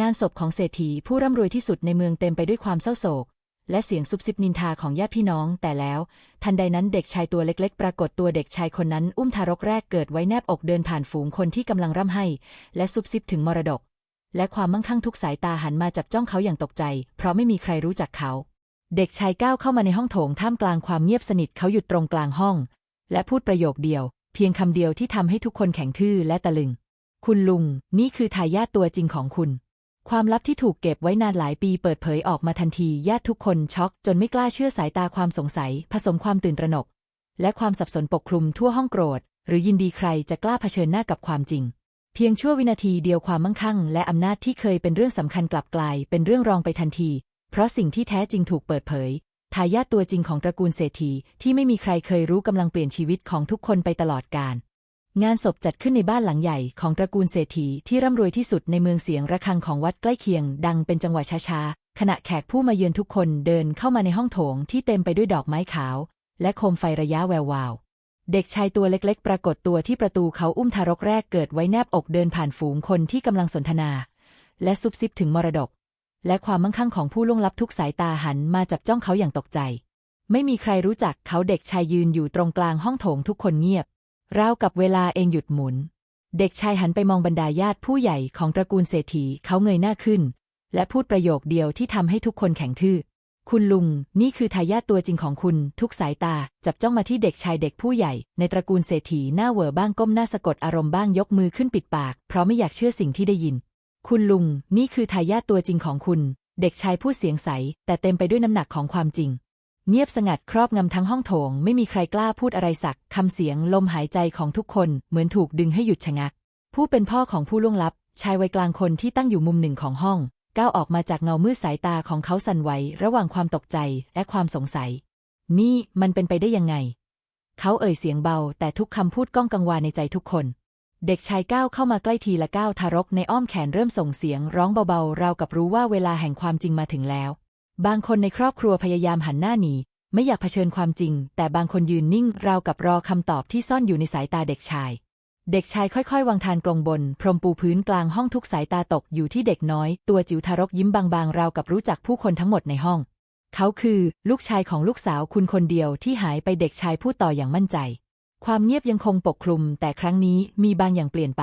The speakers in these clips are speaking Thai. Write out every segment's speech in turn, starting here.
งานศพของเศรษฐีผู้ร่ำรวยที่สุดในเมืองเต็มไปด้วยความเศร้าโศก และเสียงซุบซิบนินทาของญาติพี่น้อง แต่แล้ว ทันใดนั้นเด็กชายตัวเล็กๆ ปรากฏตัวเด็กชายคนนั้น อุ้มทารกแรกเกิดไว้แนบอกเดินผ่านฝูงคนที่กำลังร่ำไห้ และซุบซิบถึงมรดก และความมั่งคั่งทุกสายตาหันมาจับจ้องเขาอย่างตกใจ เพราะไม่มีใครรู้จักเขา เด็กชายก้าวเข้ามาในห้องโถงท่ามกลางความเงียบสนิทเขาหยุดตรงกลางห้อง และพูดประโยคเดียว เพียงคำเดียวที่ทำให้ทุกคนแข็งทื่อและตะลึง คุณลุง นี่คือทายาทตัวจริงของคุณ ความลับที่ถูกเก็บไว้นานหลายปีเปิดเผยออกมาทันทีญาติทุกคนช็อก จนไม่กล้าเชื่อสายตาความสงสัย ผสมความตื่นตระหนก และความสับสนปกคลุมทั่วห้องโกรธ หรือยินดีใครจะกล้าเผชิญหน้ากับความจริง เพียงชั่ววินาทีเดียวความมั่งคั่ง และอำนาจที่เคยเป็นเรื่องสำคัญกลับกลาย เป็นเรื่องรองไปทันที เพราะสิ่งที่แท้จริงถูกเปิดเผยทายาทตัวจริงของตระกูลเศรษฐีที่ไม่มีใครเคยรู้กำลังเปลี่ยนชีวิตของทุกคนไปตลอดกาล งานศพจัดขึ้นในบ้านหลังใหญ่ของตระกูลเศรษฐีที่ร่ำรวยที่สุดในเมืองเสียงระฆังของวัดใกล้เคียง ดังเป็นจังหวะช้าๆ ขณะแขกผู้มาเยือนทุกคนเดินเข้ามาในห้องโถงที่เต็มไปด้วยดอกไม้ขาว และโคมไฟระยะแวววาว เด็กชายตัวเล็กๆ ปรากฏตัวที่ประตูเขาอุ้มทารกแรกเกิดไว้แนบอกเดินผ่านฝูงคนที่กำลังสนทนา และซุบซิบถึงมรดก และความมั่งคั่งของผู้ล่วงลับทุกสายตาหันมาจับจ้องเขาอย่างตกใจ ไม่มีใครรู้จักเขาเด็กชายยืนอยู่ตรงกลางห้องโถงทุกคนเงียบ ราวกับเวลาเองหยุดหมุน เด็กชายหันไปมองบรรดาญาติผู้ใหญ่ของตระกูลเศรษฐีเขาเงยหน้าขึ้น และพูดประโยคเดียวที่ทำให้ทุกคนแข็งทื่อ คุณลุง นี่คือทายาทตัวจริงของคุณ ทุกสายตา จับจ้องมาที่เด็กชายเด็กผู้ใหญ่ ในตระกูลเศรษฐีหน้าเวอบ้างก้มหน้าสะกดอารมณ์บ้างยกมือขึ้นปิดปาก เพราะไม่อยากเชื่อสิ่งที่ได้ยิน คุณลุง นี่คือทายาทตัวจริงของคุณ เด็กชายพูดเสียงใส แต่เต็มไปด้วยน้ำหนักของความจริง เงียบสงัดครอบงำทั้งห้องโถง ไม่มีใครกล้าพูดอะไรสักคำเสียงลมหายใจของทุกคนเหมือนถูกดึงให้หยุดชะงัก ผู้เป็นพ่อของผู้ล่วงลับ ชายวัยกลางคนที่ตั้งอยู่มุมหนึ่งของห้อง ก้าวออกมาจากเงามืดสายตาของเขาสั่นไหวระหว่างความตกใจและความสงสัย นี่มันเป็นไปได้ยังไง เขาเอ่ยเสียงเบา แต่ทุกคำพูดก้องกังวานในใจทุกคน เด็กชายก้าวเข้ามาใกล้ทีละก้าวทารกในอ้อมแขนเริ่มส่งเสียงร้องเบาๆราวกับรู้ว่าเวลาแห่งความจริงมาถึงแล้ว บางคนในครอบครัวพยายามหันหน้าหนีไม่อยากเผชิญความจริง แต่บางคนยืนนิ่งราวกับรอคำตอบที่ซ่อนอยู่ในสายตาเด็กชาย เด็กชายค่อยๆ วางทานกลงบน พรมปูพื้นกลางห้องทุกสายตาตกอยู่ที่เด็กน้อย ตัวจิ๋วทารกยิ้มบางๆ ราวกับรู้จักผู้คนทั้งหมดในห้อง เขาคือ ลูกชายของลูกสาวคุณคนเดียวที่หายไปเด็กชายพูดต่ออย่างมั่นใจ ความเงียบยังคงปกคลุม แต่ครั้งนี้มีบางอย่างเปลี่ยนไป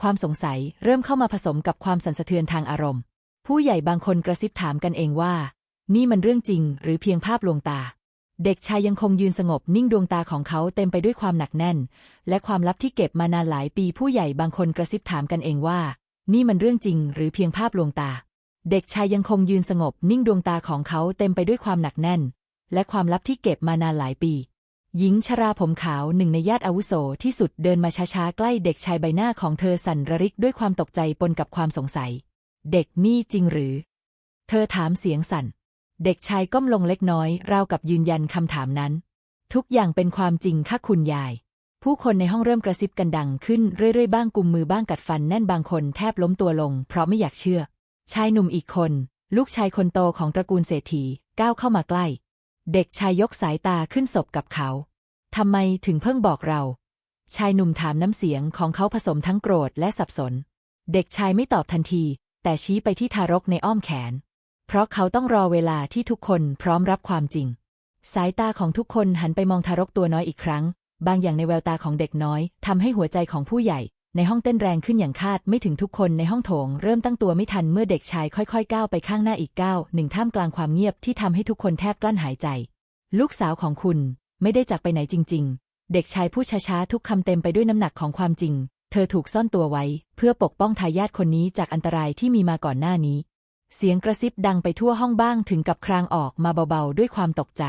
ความสงสัยเริ่มเข้ามาผสมกับความสั่นสะเทือนทางอารมณ์ ผู้ใหญ่บางคนกระซิบถามกันเองว่า นี่มันเรื่องจริงหรือเพียงภาพลวงตา เด็กชายยังคงยืนสงบนิ่งดวงตาของเขาเต็มไปด้วยความหนักแน่น และความลับที่เก็บมานานหลายปีผู้ใหญ่บางคนกระซิบถามกันเองว่า นี่มันเรื่องจริงหรือเพียงภาพลวงตา เด็กชายยังคงยืนสงบนิ่งดวงตาของเขาเต็มไปด้วยความหนักแน่น และความลับที่เก็บมานานหลายปีหญิงชราผมขาวหนึ่งในญาติอาวุโสที่สุดเดินมาช้าๆ ใกล้เด็กชายใบหน้าของเธอสั่นระริกด้วยความตกใจปนกับความสงสัย เด็กนี่จริงหรือ เธอถามเสียงสั่น เด็กชายก้มลงเล็กน้อย ราวกับยืนยันคำถามนั้น ทุกอย่างเป็นความจริงค่ะคุณยาย ผู้คนในห้องเริ่มกระซิบกันดังขึ้นเรื่อยๆบ้างกุมมือบ้างกัดฟันแน่นบางคนแทบล้มตัวลง เพราะไม่อยากเชื่อ ชายหนุ่มอีกคน ลูกชายคนโตของตระกูลเศรษฐีก้าวเข้ามาใกล้ เด็กชายยกสายตาขึ้นศพกับเขาทำไมถึงเพิ่งบอกเรา ชายหนุ่มถามน้ำเสียงของเขาผสมทั้งโกรธและสับสน เด็กชายไม่ตอบทันที แต่ชี้ไปที่ทารกในอ้อมแขน เพราะเขาต้องรอเวลาที่ทุกคนพร้อมรับความจริง สายตาของทุกคนหันไปมองทารกตัวน้อยอีกครั้ง บางอย่างในแววตาของเด็กน้อยทำให้หัวใจของผู้ใหญ่ ในห้องเต้นแรงขึ้นอย่างคาดไม่ถึงทุกคนในห้องโถง เริ่มตั้งตัวไม่ทันเมื่อเด็กชายค่อยๆก้าวไปข้างหน้าอีกก้าวหนึ่งท่ามกลางความเงียบที่ทำให้ทุกคนแทบกลั้นหายใจ ลูกสาวของคุณไม่ได้จากไปไหนจริง ๆ เด็กชายพูดช้าๆทุกคำเต็มไปด้วยน้ำหนักของความจริง เธอถูกซ่อนตัวไว้ เพื่อปกป้องทายาทคนนี้จากอันตรายที่มีมาก่อนหน้านี้ เสียงกระซิบดังไปทั่วห้องบ้างถึงกับครางออกมาเบาๆ ด้วยความตกใจ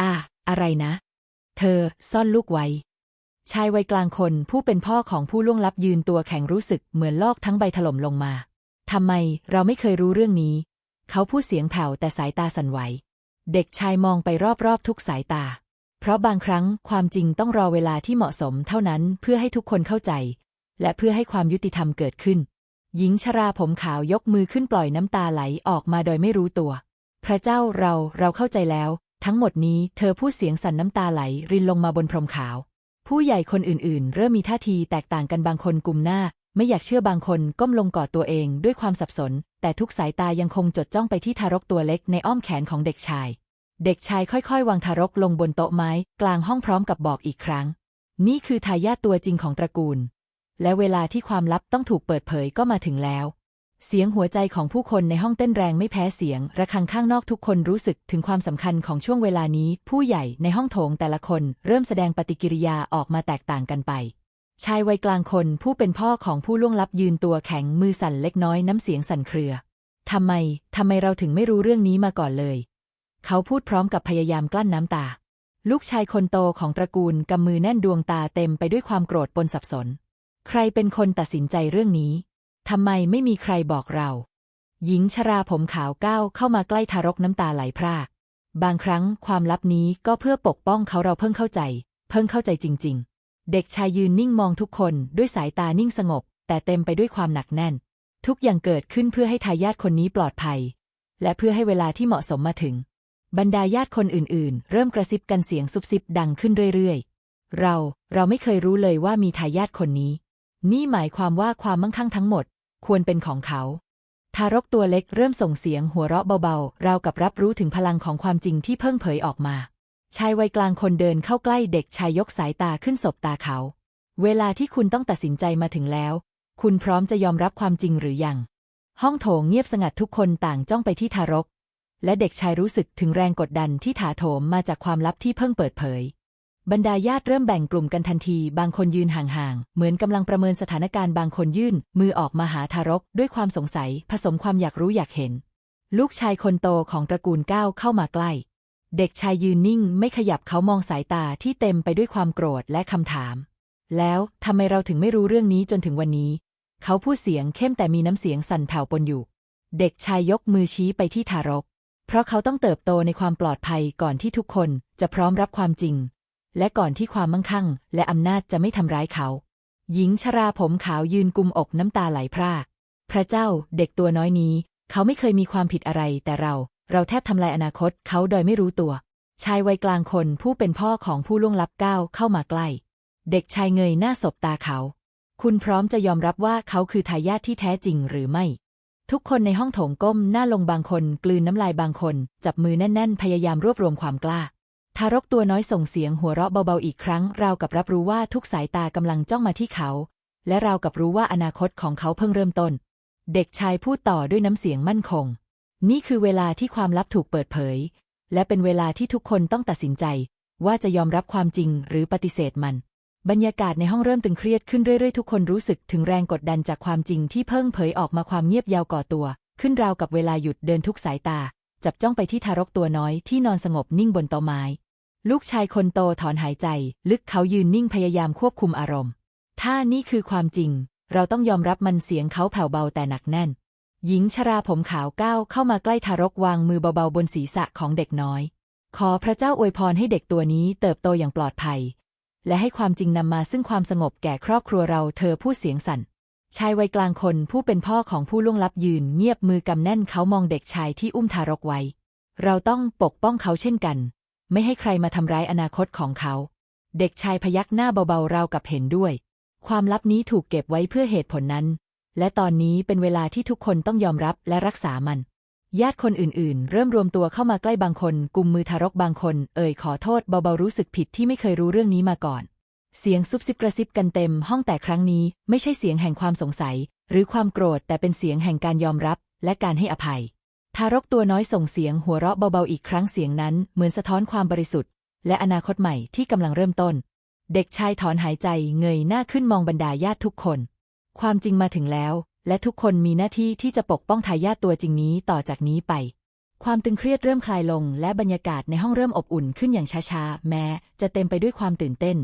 อ่าอะไรนะ เธอซ่อนลูกไว้ ชายวัยกลางคนผู้เป็นพ่อของผู้ล่วงลับยืนตัวแข็งรู้สึกเหมือนลอกทั้งใบถล่มลงมาทำไมเราไม่เคยรู้เรื่องนี้ เขาพูดเสียงแผ่วแต่สายตาสั่นไหว เด็กชายมองไปรอบๆทุกสายตา เพราะบางครั้งความจริงต้องรอเวลาที่เหมาะสมเท่านั้นเพื่อให้ทุกคนเข้าใจ และเพื่อให้ความยุติธรรมเกิดขึ้น หญิงชราผมขาวยกมือขึ้นปล่อยน้ำตาไหลออกมาโดยไม่รู้ตัว พระเจ้าเราเราเข้าใจแล้ว ทั้งหมดนี้เธอพูดเสียงสั่นน้ำตาไหลรินลงมาบนพรมขาว ผู้ใหญ่คนอื่นๆ เริ่มมีท่าทีแตกต่างกันบางคนกุมหน้า ไม่อยากเชื่อบางคนก้มลงกอดตัวเองด้วยความสับสน แต่ทุกสายตายังคงจดจ้องไปที่ทารกตัวเล็กในอ้อมแขนของเด็กชาย เด็กชายค่อยๆ วางทารกลงบนโต๊ะไม้ กลางห้องพร้อมกับบอกอีกครั้ง นี่คือทายาทตัวจริงของตระกูล และเวลาที่ความลับต้องถูกเปิดเผยก็มาถึงแล้ว เสียงหัวใจของผู้คนในห้องเต้นแรงไม่แพ้เสียง ระฆังข้างนอกทุกคนรู้สึกถึงความสำคัญของช่วงเวลานี้ ผู้ใหญ่ในห้องโถงแต่ละคนเริ่มแสดงปฏิกิริยาออกมาแตกต่างกันไป ชายวัยกลางคนผู้เป็นพ่อของผู้ล่วงลับยืนตัวแข็งมือสั่นเล็กน้อยน้ำเสียงสั่นเครือทำไม ทำไมเราถึงไม่รู้เรื่องนี้มาก่อนเลย เขาพูดพร้อมกับพยายามกลั้นน้ำตา ลูกชายคนโตของตระกูลกำมือแน่นดวงตาเต็มไปด้วยความโกรธปนสับสน ใครเป็นคนตัดสินใจเรื่องนี้ทำไมไม่มีใครบอกเรา หญิงชราผมขาวก้าวเข้ามาใกล้ทารกน้ำตาไหลพราก บางครั้งความลับนี้ก็เพื่อปกป้องเขาเราเพิ่งเข้าใจ เพิ่งเข้าใจจริง ๆ เด็กชายยืนนิ่งมองทุกคนด้วยสายตานิ่งสงบ แต่เต็มไปด้วยความหนักแน่น ทุกอย่างเกิดขึ้นเพื่อให้ทายาทคนนี้ปลอดภัย และเพื่อให้เวลาที่เหมาะสมมาถึง บรรดาญาติคนอื่น ๆ เริ่มกระซิบกันเสียงซุบซิบดังขึ้นเรื่อย ๆ เราเราไม่เคยรู้เลยว่ามีทายาทคนนี้ นี่หมายความว่าความมั่งคั่งทั้งหมด ควรเป็นของเขา ทารกตัวเล็กเริ่มส่งเสียงหัวเราะเบาๆ ราวกับรับรู้ถึงพลังของความจริงที่เพิ่งเผยออกมา ชายวัยกลางคนเดินเข้าใกล้เด็กชายยกสายตาขึ้นสบตาเขา เวลาที่คุณต้องตัดสินใจมาถึงแล้ว คุณพร้อมจะยอมรับความจริงหรือยัง ห้องโถงเงียบสงัดทุกคนต่างจ้องไปที่ทารก และเด็กชายรู้สึกถึงแรงกดดันที่ถาโถมมาจากความลับที่เพิ่งเปิดเผย บรรดาญาติเริ่มแบ่งกลุ่มกันทันที บางคนยืนห่างๆ เหมือนกำลังประเมินสถานการณ์บางคนยื่น มือออกมาหาทารก ด้วยความสงสัย ผสมความอยากรู้อยากเห็น ลูกชายคนโตของตระกูลก้าวเข้ามาใกล้ เด็กชายยืนนิ่ง ไม่ขยับเขามองสายตาที่เต็มไปด้วยความโกรธและคำถาม แล้วทำไมเราถึงไม่รู้เรื่องนี้จนถึงวันนี้ เขาพูดเสียงเข้มแต่มีน้ำเสียงสั่นแผ่วปนอยู่ เด็กชายยกมือชี้ไปที่ทารก เพราะเขาต้องเติบโตในความปลอดภัยก่อนที่ทุกคนจะพร้อมรับความจริง และก่อนที่ความมั่งคั่ง และอำนาจจะไม่ทำร้ายเขา หญิงชราผมขาวยืนกุมอกน้ำตาไหลพราก พระเจ้าเด็กตัวน้อยนี้ เขาไม่เคยมีความผิดอะไร แต่เรา เราแทบทำลายอนาคตเขาโดยไม่รู้ตัว ชายวัยกลางคนผู้เป็นพ่อของผู้ล่วงลับก้าวเข้ามาใกล้ เด็กชายเงยหน้าสบตาเขา คุณพร้อมจะยอมรับว่าเขาคือทายาทที่แท้จริงหรือไม่ทุกคนในห้องโถงก้มหน้าลงบางคน กลืนน้ำลายบางคน จับมือแน่น ๆ พยายามรวบรวมความกล้า ทารกตัวน้อยส่งเสียงหัวเราะเบาๆอีกครั้ง ราวกับรับรู้ว่าทุกสายตากำลังจ้องมาที่เขา และราวกับรู้ว่าอนาคตของเขาเพิ่งเริ่มต้น เด็กชายพูดต่อด้วยน้ำเสียงมั่นคง นี่คือเวลาที่ความลับถูกเปิดเผย และเป็นเวลาที่ทุกคนต้องตัดสินใจ ว่าจะยอมรับความจริงหรือปฏิเสธมัน บรรยากาศในห้องเริ่มตึงเครียดขึ้นเรื่อยๆทุกคนรู้สึกถึงแรงกดดันจากความจริงที่เพิ่งเผยออกมาความเงียบยาวก่อตัว ขึ้นราวกับเวลาหยุดเดินทุกสายตา จับจ้องไปที่ทารกตัวน้อยที่นอนสงบนิ่งบนโต๊ะไม้ ลูกชายคนโตถอนหายใจ ลึกเขายืนนิ่งพยายามควบคุมอารมณ์ ถ้านี่คือความจริง เราต้องยอมรับมันเสียงเขาแผ่วเบาแต่หนักแน่น หญิงชราผมขาวก้าวเข้ามาใกล้ทารกวางมือเบาๆบนศีรษะของเด็กน้อย ขอพระเจ้าอวยพรให้เด็กตัวนี้เติบโตอย่างปลอดภัย และให้ความจริงนำมาซึ่งความสงบแก่ครอบครัวเราเธอพูดเสียงสั่น ชายวัยกลางคนผู้เป็นพ่อของผู้ล่วงลับยืนเงียบมือกำแน่นเขามองเด็กชายที่อุ้มทารกไว้ เราต้องปกป้องเขาเช่นกัน ไม่ให้ใครมาทำร้ายอนาคตของเขา เด็กชายพยักหน้าเบาๆราวกับเห็นด้วย ความลับนี้ถูกเก็บไว้เพื่อเหตุผลนั้น และตอนนี้เป็นเวลาที่ทุกคนต้องยอมรับและรักษามัน ญาติคนอื่นๆ เริ่มรวมตัวเข้ามาใกล้บางคนกุมมือทารกบางคน เอ่ยขอโทษเบาๆรู้สึกผิดที่ไม่เคยรู้เรื่องนี้มาก่อน เสียงซุบซิบกระซิบกันเต็มห้องแต่ครั้งนี้ไม่ใช่เสียงแห่งความสงสัย หรือความโกรธแต่เป็นเสียงแห่งการยอมรับ และการให้อภัย ทารกตัวน้อยส่งเสียงหัวเราะเบาๆอีกครั้งเสียงนั้นเหมือนสะท้อนความบริสุทธิ์ และอนาคตใหม่ที่กำลังเริ่มต้น เด็กชายถอนหายใจเงยหน้าขึ้นมองบรรดาญาติทุกคน ความจริงมาถึงแล้ว และทุกคนมีหน้าที่ที่จะปกป้องทายาทตัวจริงนี้ต่อจากนี้ไป ความตึงเครียดเริ่มคลายลง และบรรยากาศในห้องเริ่มอบอุ่นขึ้นอย่างช้าๆแม้จะเต็มไปด้วยความตื่นเต้น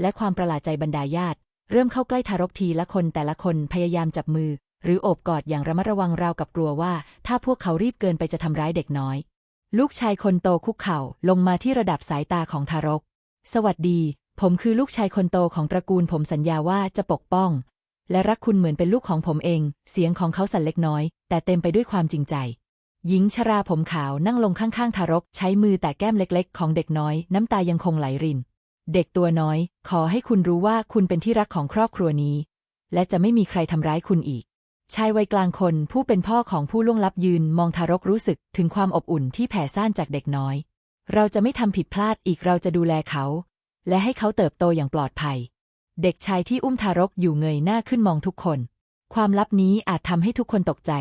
และความประหลาดใจบรรดาญาติ เริ่มเข้าใกล้ทารกทีละคนแต่ละคนพยายามจับมือ หรือโอบกอดอย่างระมัดระวังราวกับกลัวว่า ถ้าพวกเขารีบเกินไปจะทำร้ายเด็กน้อย ลูกชายคนโตคุกเข่าลงมาที่ระดับสายตาของทารก สวัสดี ผมคือลูกชายคนโตของตระกูลผมสัญญาว่าจะปกป้อง และรักคุณเหมือนเป็นลูกของผมเอง เสียงของเขาสั่นเล็กน้อย แต่เต็มไปด้วยความจริงใจหญิงชราผมขาวนั่งลงข้างๆ ทารก ใช้มือแตะแก้มเล็กๆ ของเด็กน้อย น้ำตายังคงไหลริน เด็กตัวน้อย ขอให้คุณรู้ว่าคุณเป็นที่รักของครอบครัวนี้ และจะไม่มีใครทำร้ายคุณอีก ชายวัยกลางคนผู้เป็นพ่อของผู้ล่วงลับยืนมองทารกรู้สึกถึงความอบอุ่นที่แผ่ซ่านจากเด็กน้อย เราจะไม่ทำผิดพลาดอีกเราจะดูแลเขา และให้เขาเติบโตอย่างปลอดภัย เด็กชายที่อุ้มทารกอยู่เงยหน้าขึ้นมองทุกคน ความลับนี้อาจทำให้ทุกคนตกใจ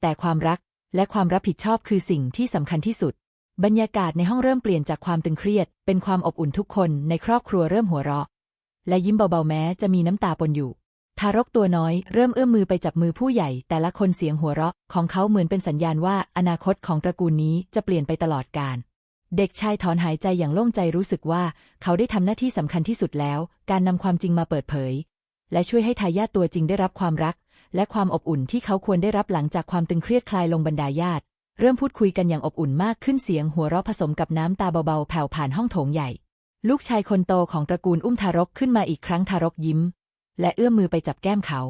แต่ความรักและความรับผิดชอบคือสิ่งที่สำคัญที่สุด บรรยากาศในห้องเริ่มเปลี่ยนจากความตึงเครียด เป็นความอบอุ่นทุกคนในครอบครัวเริ่มหัวเราะ และยิ้มเบาๆแม้จะมีน้ำตาปนอยู่ ทารกตัวน้อยเริ่มเอื้อมมือไปจับมือผู้ใหญ่ แต่ละคนเสียงหัวเราะของเขาเหมือนเป็นสัญญาณว่าอนาคตของตระกูลนี้จะเปลี่ยนไปตลอดกาลเด็กชายถอนหายใจอย่างโล่งใจรู้สึกว่า เขาได้ทำหน้าที่สำคัญที่สุดแล้ว การนำความจริงมาเปิดเผย และช่วยให้ทายาทตัวจริงได้รับความรัก และความอบอุ่นที่เขาควรได้รับหลังจากความตึงเครียดคลายลงบรรดาญาติ เริ่มพูดคุยกันอย่างอบอุ่นมากขึ้นเสียงหัวเราะผสมกับน้ำตาเบาๆ แผ่วผ่านห้องโถงใหญ่ ลูกชายคนโตของตระกูลอุ้มทารกขึ้นมาอีกครั้งทารกยิ้ม และเอื้อมมือไปจับแก้มเขา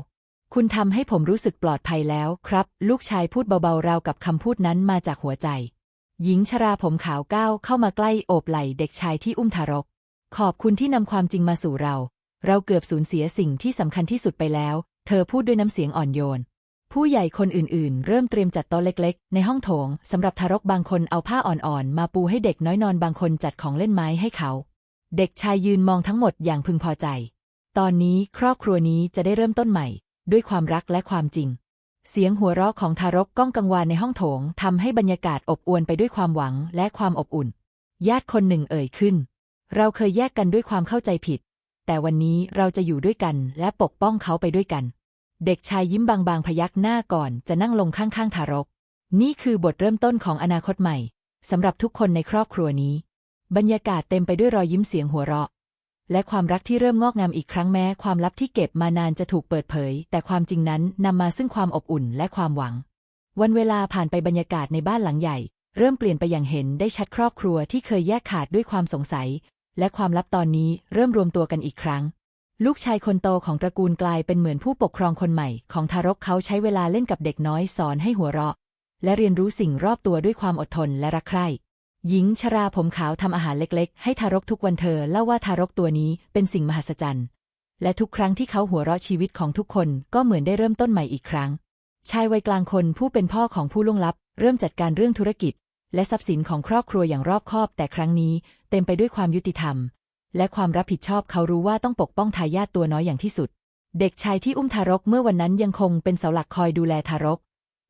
คุณทำให้ผมรู้สึกปลอดภัยแล้วครับ ลูกชายพูดเบาๆราวกับคำพูดนั้นมาจากหัวใจ หญิงชราผมขาวก้าวเข้ามาใกล้โอบไหล่เด็กชายที่อุ้มทารก ขอบคุณที่นำความจริงมาสู่เรา เราเกือบสูญเสียสิ่งที่สำคัญที่สุดไปแล้ว เธอพูดด้วยน้ำเสียงอ่อนโยน ผู้ใหญ่คนอื่นๆ เริ่มเตรียมจัดโต๊ะเล็กๆ ในห้องโถงสำหรับทารกบางคนเอาผ้าอ่อนๆ มาปูให้เด็กน้อยนอนบางคนจัดของเล่นไม้ให้เขา เด็กชายยืนมองทั้งหมดอย่างพึงพอใจ ตอนนี้ครอบครัวนี้จะได้เริ่มต้นใหม่ ด้วยความรักและความจริง เสียงหัวเราะของทารกก้องกังวานในห้องโถงทำให้บรรยากาศอบอวลไปด้วยความหวังและความอบอุ่น ญาติคนหนึ่งเอ่ยขึ้น เราเคยแยกกันด้วยความเข้าใจผิด แต่วันนี้เราจะอยู่ด้วยกันและปกป้องเขาไปด้วยกัน เด็กชายยิ้มบางๆ พยักหน้าก่อนจะนั่งลงข้างๆ ทารก นี่คือบทเริ่มต้นของอนาคตใหม่สำหรับทุกคนในครอบครัวนี้ บรรยากาศเต็มไปด้วยรอยยิ้มเสียงหัวเราะ และความรักที่เริ่มงอกงามอีกครั้งแม้ ความลับที่เก็บมานานจะถูกเปิดเผย แต่ความจริงนั้นนำมาซึ่งความอบอุ่นและความหวัง วันเวลาผ่านไปบรรยากาศในบ้านหลังใหญ่ เริ่มเปลี่ยนไปอย่างเห็นได้ชัดครอบครัวที่เคยแยกขาดด้วยความสงสัย และความลับตอนนี้เริ่มรวมตัวกันอีกครั้ง ลูกชายคนโตของตระกูลกลายเป็นเหมือนผู้ปกครองคนใหม่ ของทารกเขาใช้เวลาเล่นกับเด็กน้อยสอนให้หัวเราะ และเรียนรู้สิ่งรอบตัวด้วยความอดทนและรักใคร่หญิงชราผมขาวทำอาหารเล็กๆ ให้ทารกทุกวันเธอเล่าว่าทารกตัวนี้เป็นสิ่งมหัศจรรย์ และทุกครั้งที่เขาหัวเราะชีวิตของทุกคนก็เหมือนได้เริ่มต้นใหม่อีกครั้ง ชายวัยกลางคนผู้เป็นพ่อของผู้ล่วงลับ เริ่มจัดการเรื่องธุรกิจ และทรัพย์สินของครอบครัวอย่างรอบคอบ แต่ครั้งนี้เต็มไปด้วยความยุติธรรม และความรับผิดชอบเขารู้ว่าต้องปกป้องทายาทตัวน้อยอย่างที่สุด เด็กชายที่อุ้มทารกเมื่อวันนั้นยังคงเป็นเสาหลักคอยดูแลทารก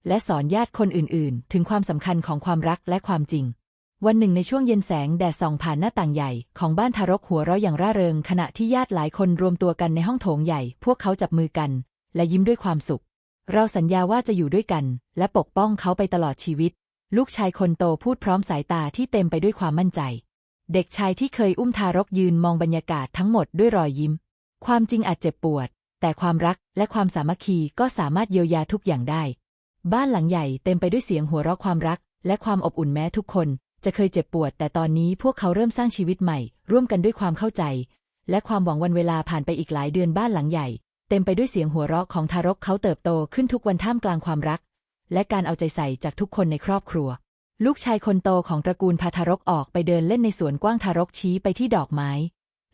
และสอนญาติคนอื่นๆ ถึงความสำคัญของความรักและความจริง วันหนึ่งในช่วงเย็นแสงแดดส่องผ่านหน้าต่างใหญ่ของบ้านทารกหัวเราะอย่างร่าเริง ขณะที่ญาติหลายคนรวมตัวกันในห้องโถงใหญ่ พวกเขาจับมือกัน และยิ้มด้วยความสุข เราสัญญาว่าจะอยู่ด้วยกัน และปกป้องเขาไปตลอดชีวิต ลูกชายคนโตพูดพร้อมสายตาที่เต็มไปด้วยความมั่นใจ เด็กชายที่เคยอุ้มทารกยืนมองบรรยากาศทั้งหมดด้วยรอยยิ้ม ความจริงอาจเจ็บปวด แต่ความรักและความสามัคคีก็สามารถเยียวยาทุกอย่างได้ บ้านหลังใหญ่เต็มไปด้วยเสียงหัวเราะความรัก และความอบอุ่นแม้ทุกคน จะเคยเจ็บปวด แต่ตอนนี้พวกเขาเริ่มสร้างชีวิตใหม่ ร่วมกันด้วยความเข้าใจ และความหวังวันเวลาผ่านไปอีกหลายเดือนบ้านหลังใหญ่ เต็มไปด้วยเสียงหัวเราะของทารกเขาเติบโตขึ้นทุกวันท่ามกลางความรัก และการเอาใจใส่จากทุกคนในครอบครัว ลูกชายคนโตของตระกูลพาทารกออกไปเดินเล่นในสวนกว้างทารกชี้ไปที่ดอกไม้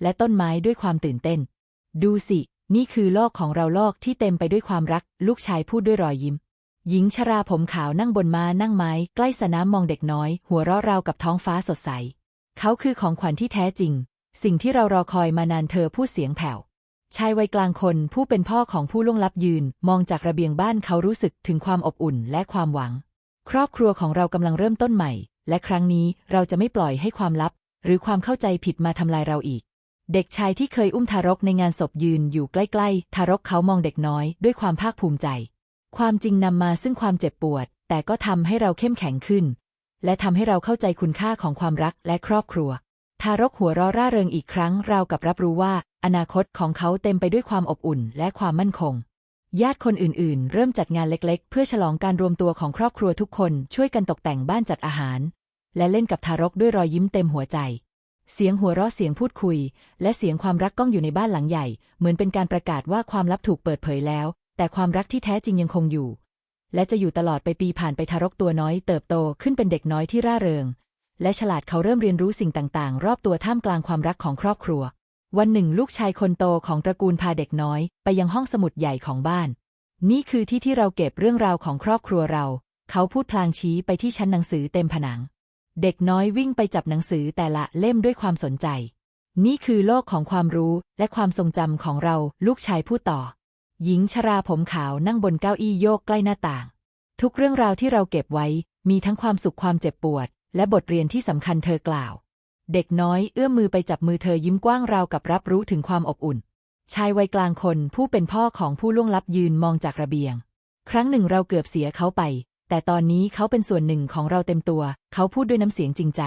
และต้นไม้ด้วยความตื่นเต้น ดูสิ นี่คือโลกของเราโลกที่เต็มไปด้วยความรัก ลูกชายพูดด้วยรอยยิ้ม หญิงชราผมขาวนั่งบนม้านั่งไม้ ใกล้สน้ำมองเด็กน้อย หัวเราะราวกับท้องฟ้าสดใส เขาคือของขวัญที่แท้จริง สิ่งที่เรารอคอยมานานเธอพูดเสียงแผ่วชายวัยกลางคนผู้เป็นพ่อของผู้ล่วงลับยืน มองจากระเบียงบ้านเขารู้สึกถึงความอบอุ่นและความหวัง ครอบครัวของเรากำลังเริ่มต้นใหม่ และครั้งนี้เราจะไม่ปล่อยให้ความลับ หรือความเข้าใจผิดมาทำลายเราอีก เด็กชายที่เคยอุ้มทารกในงานศพยืนอยู่ใกล้ๆ ทารกเขามองเด็กน้อยด้วยความภาคภูมิใจ ความจริงนำมาซึ่งความเจ็บปวด แต่ก็ทำให้เราเข้มแข็งขึ้น และทำให้เราเข้าใจคุณค่าของความรักและครอบครัว ทารกหัวเราะร่าเริงอีกครั้งราวกับรับรู้ว่า อนาคตของเขาเต็มไปด้วยความอบอุ่นและความมั่นคง ญาติคนอื่นๆ เริ่มจัดงานเล็กๆ เพื่อฉลองการรวมตัวของครอบครัวทุกคนช่วยกันตกแต่งบ้านจัดอาหาร และเล่นกับทารกด้วยรอยยิ้มเต็มหัวใจ เสียงหัวเราะเสียงพูดคุย และเสียงความรักก้องอยู่ในบ้านหลังใหญ่ เหมือนเป็นการประกาศว่าความลับถูกเปิดเผยแล้ว แต่ความรักที่แท้จริงยังคงอยู่ และจะอยู่ตลอดไปปีผ่านไปทารกตัวน้อยเติบโตขึ้นเป็นเด็กน้อยที่ร่าเริง และฉลาดเขาเริ่มเรียนรู้สิ่งต่างๆ รอบตัวท่ามกลางความรักของครอบครัว วันหนึ่งลูกชายคนโตของตระกูลพาเด็กน้อย ไปยังห้องสมุดใหญ่ของบ้าน นี่คือที่ที่เราเก็บเรื่องราวของครอบครัวเรา เขาพูดพลางชี้ไปที่ชั้นหนังสือเต็มผนัง เด็กน้อยวิ่งไปจับหนังสือแต่ละเล่มด้วยความสนใจ นี่คือโลกของความรู้และความทรงจำของเรา ลูกชายพูดต่อ หญิงชราผมขาวนั่งบนเก้าอี้โยกใกล้หน้าต่าง ทุกเรื่องราวที่เราเก็บไว้ มีทั้งความสุขความเจ็บปวด และบทเรียนที่สำคัญเธอกล่าว เด็กน้อยเอื้อมมือไปจับมือเธอยิ้มกว้างราวกับรับรู้ถึงความอบอุ่น ชายวัยกลางคนผู้เป็นพ่อของผู้ล่วงลับยืนมองจากระเบียง ครั้งหนึ่งเราเกือบเสียเขาไป แต่ตอนนี้เขาเป็นส่วนหนึ่งของเราเต็มตัว เขาพูดด้วยน้ำเสียงจริงใจ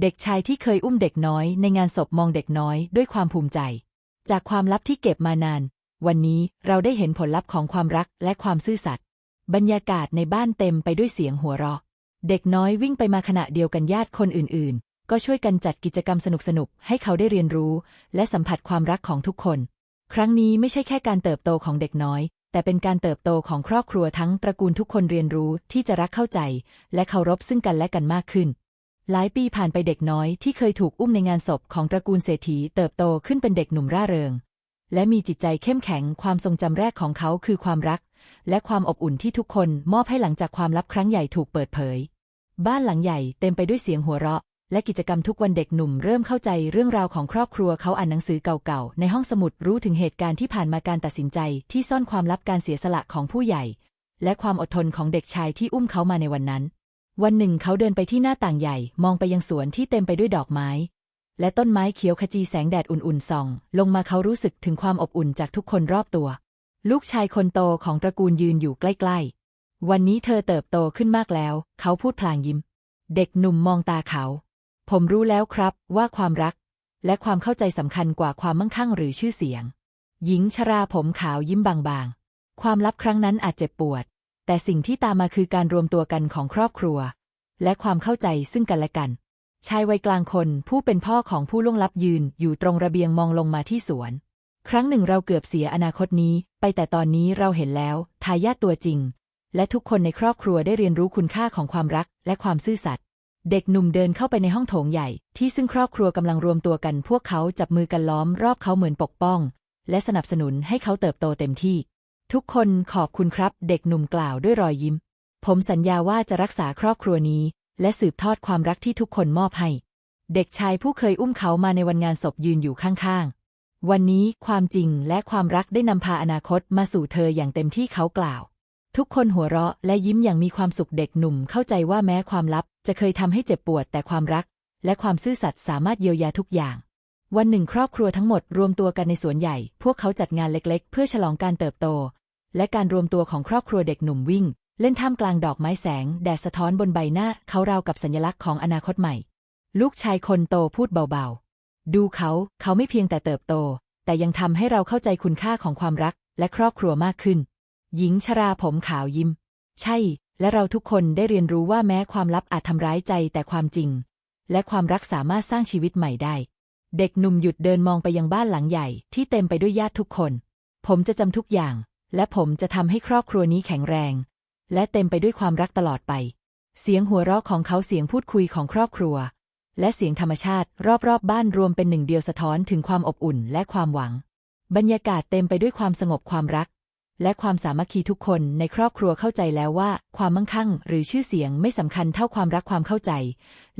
เด็กชายที่เคยอุ้มเด็กน้อย ในงานศพมองเด็กน้อยด้วยความภูมิใจ จากความลับที่เก็บมานาน วันนี้เราได้เห็นผลลัพธ์ของความรักและความซื่อสัตย์บรรยากาศในบ้านเต็มไปด้วยเสียงหัวเราะ เด็กน้อยวิ่งไปมาขณะเดียวกันญาติคนอื่น ก็ช่วยกันจัดกิจกรรมสนุกๆ ให้เขาได้เรียนรู้ และสัมผัสความรักของทุกคน ครั้งนี้ไม่ใช่แค่การเติบโตของเด็กน้อย แต่เป็นการเติบโตของครอบครัวทั้งตระกูลทุกคนเรียนรู้ที่จะรักเข้าใจ และเคารพซึ่งกันและกันมากขึ้น หลายปีผ่านไปเด็กน้อยที่เคยถูกอุ้มในงานศพของตระกูลเศรษฐีเติบโตขึ้นเป็นเด็กหนุ่มร่าเริง และมีจิตใจเข้มแข็งความทรงจำแรกของเขาคือความรัก และความอบอุ่นที่ทุกคนมอบให้หลังจากความลับครั้งใหญ่ถูกเปิดเผย บ้านหลังใหญ่เต็มไปด้วยเสียงหัวเราะ และกิจกรรมทุกวันเด็กหนุ่มเริ่มเข้าใจเรื่องราวของครอบครัวเขาอ่านหนังสือเก่าๆ ในห้องสมุดรู้ถึงเหตุการณ์ที่ผ่านมาการตัดสินใจที่ซ่อนความลับการเสียสละของผู้ใหญ่ และความอดทนของเด็กชายที่อุ้มเขามาในวันนั้น วันหนึ่งเขาเดินไปที่หน้าต่างใหญ่ มองไปยังสวนที่เต็มไปด้วยดอกไม้ และต้นไม้เขียวขจีแสงแดดอุ่นๆส่อง ลงมาเขารู้สึกถึงความอบอุ่นจากทุกคนรอบตัว ลูกชายคนโตของตระกูลยืนอยู่ใกล้ๆ วันนี้เธอเติบโตขึ้นมากแล้ว เขาพูดพลางยิ้ม เด็กหนุ่มมองตาเขา ผมรู้แล้วครับว่าความรัก และความเข้าใจสำคัญกว่าความมั่งคั่งหรือชื่อเสียง หญิงชราผมขาวยิ้มบางๆ ความลับครั้งนั้นอาจเจ็บปวด แต่สิ่งที่ตามมาคือการรวมตัวกันของครอบครัว และความเข้าใจซึ่งกันและกัน ชายวัยกลางคนผู้เป็นพ่อของผู้ล่วงลับยืนอยู่ตรงระเบียงมองลงมาที่สวน ครั้งหนึ่งเราเกือบเสียอนาคตนี้ ไปแต่ตอนนี้เราเห็นแล้วทายาทตัวจริง และทุกคนในครอบครัวได้เรียนรู้คุณค่าของความรักและความซื่อสัตย์ เด็กหนุ่มเดินเข้าไปในห้องโถงใหญ่ ที่ซึ่งครอบครัวกำลังรวมตัวกัน พวกเขาจับมือกันล้อมรอบเขาเหมือนปกป้อง และสนับสนุนให้เขาเติบโตเต็มที่ ทุกคนขอบคุณครับ เด็กหนุ่มกล่าวด้วยรอยยิ้ม ผมสัญญาว่าจะรักษาครอบครัวนี้ และสืบทอดความรักที่ทุกคนมอบให้ เด็กชายผู้เคยอุ้มเขามาในวันงานศพยืนอยู่ข้างๆ วันนี้ความจริงและความรักได้นำพาอนาคตมาสู่เธออย่างเต็มที่เขากล่าว ทุกคนหัวเราะและยิ้มอย่างมีความสุขเด็กหนุ่มเข้าใจว่าแม้ความลับ จะเคยทำให้เจ็บปวดแต่ความรัก และความซื่อสัตย์สามารถเยียวยาทุกอย่าง วันหนึ่งครอบครัวทั้งหมดรวมตัวกันในสวนใหญ่ พวกเขาจัดงานเล็กๆ เพื่อฉลองการเติบโต และการรวมตัวของครอบครัวเด็กหนุ่มวิ่ง เล่นท่ามกลางดอกไม้แสง แดดสะท้อนบนใบหน้าเขาราวกับสัญลักษณ์ของอนาคตใหม่ ลูกชายคนโตพูดเบาๆ ดูเขาเขาไม่เพียงแต่เติบโต แต่ยังทำให้เราเข้าใจคุณค่าของความรัก และครอบครัวมากขึ้น หญิงชราผมขาวยิ้ม ใช่ และเราทุกคนได้เรียนรู้ว่าแม้ความลับอาจทำร้ายใจแต่ความจริง และความรักสามารถสร้างชีวิตใหม่ได้ เด็กหนุ่มหยุดเดินมองไปยังบ้านหลังใหญ่ที่เต็มไปด้วยญาติทุกคน ผมจะจำทุกอย่าง และผมจะทำให้ครอบครัวนี้แข็งแรง และเต็มไปด้วยความรักตลอดไป เสียงหัวเราะของเขาเสียงพูดคุยของครอบครัว และเสียงธรรมชาติ รอบๆบบ้านรวมเป็นหนึ่งเดียวสะท้อนถึงความอบอุ่นและความหวัง บรรยากาศเต็มไปด้วยความสงบความรัก และความสามัคคีทุกคนในครอบครัวเข้าใจแล้วว่า ความมั่งคั่งหรือชื่อเสียงไม่สำคัญเท่าความรักความเข้าใจ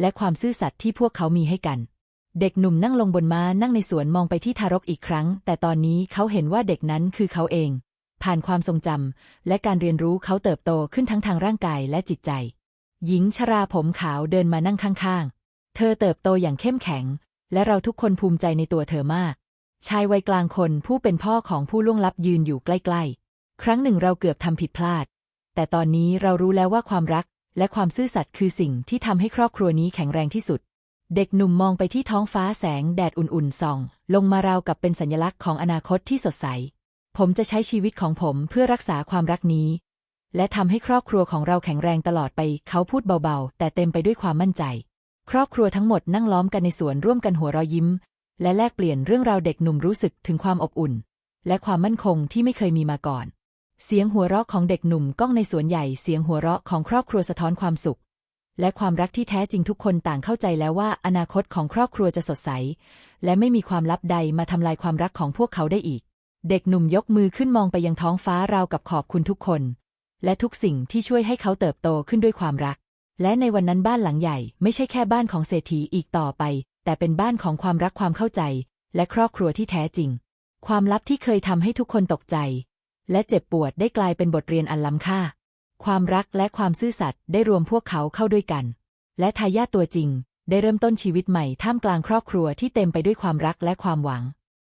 และความซื่อสัตย์ที่พวกเขามีให้กัน เด็กหนุ่มนั่งลงบนม้านั่งในสวนมองไปที่ทารกอีกครั้ง แต่ตอนนี้เขาเห็นว่าเด็กนั้นคือเขาเอง ผ่านความทรงจำและการเรียนรู้เขาเติบโตขึ้นทั้งทางร่างกายและจิตใจ หญิงชราผมขาวเดินมานั่งข้างๆ เธอเติบโตอย่างเข้มแข็ง และเราทุกคนภูมิใจในตัวเธอมาก ชายวัยกลางคนผู้เป็นพ่อของผู้ล่วงลับยืนอยู่ใกล้ๆ ครั้งหนึ่งเราเกือบทำผิดพลาด แต่ตอนนี้เรารู้แล้วว่าความรักและความซื่อสัตย์คือสิ่งที่ทำให้ครอบครัวนี้แข็งแรงที่สุด เด็กหนุ่มมองไปที่ท้องฟ้าแสงแดดอุ่นๆส่อง ลงมาราวกับเป็นสัญลักษณ์ของอนาคตที่สดใส ผมจะใช้ชีวิตของผมเพื่อรักษาความรักนี้ และทำให้ครอบครัวของเราแข็งแรงตลอดไป เขาพูดเบาๆ แต่เต็มไปด้วยความมั่นใจ ครอบครัวทั้งหมดนั่งล้อมกันในสวนร่วมกันหัวเราะยิ้ม และแลกเปลี่ยนเรื่องราวเด็กหนุ่มรู้สึกถึงความอบอุ่น และความมั่นคงที่ไม่เคยมีมาก่อน เสียงหัวเราะของเด็กหนุ่มก้องในสวนใหญ่เสียงหัวเราะของครอบครัวสะท้อนความสุข และความรักที่แท้จริงทุกคนต่างเข้าใจแล้วว่าอนาคตของครอบครัวจะสดใส และไม่มีความลับใดมาทำลายความรักของพวกเขาได้อีก เด็กหนุ่มยกมือขึ้นมองไปยังท้องฟ้าราวกับขอบคุณทุกคน และทุกสิ่งที่ช่วยให้เขาเติบโตขึ้นด้วยความรัก และในวันนั้นบ้านหลังใหญ่ ไม่ใช่แค่บ้านของเศรษฐีอีกต่อไป แต่เป็นบ้านของความรักความเข้าใจ และครอบครัวที่แท้จริง ความลับที่เคยทำให้ทุกคนตกใจ และเจ็บปวดได้กลายเป็นบทเรียนอันล้ำค่า ความรักและความซื่อสัตย์ได้รวมพวกเขาเข้าด้วยกัน และทายาทตัวจริง ได้เริ่มต้นชีวิตใหม่ท่ามกลางครอบครัวที่เต็มไปด้วยความรักและความหวัง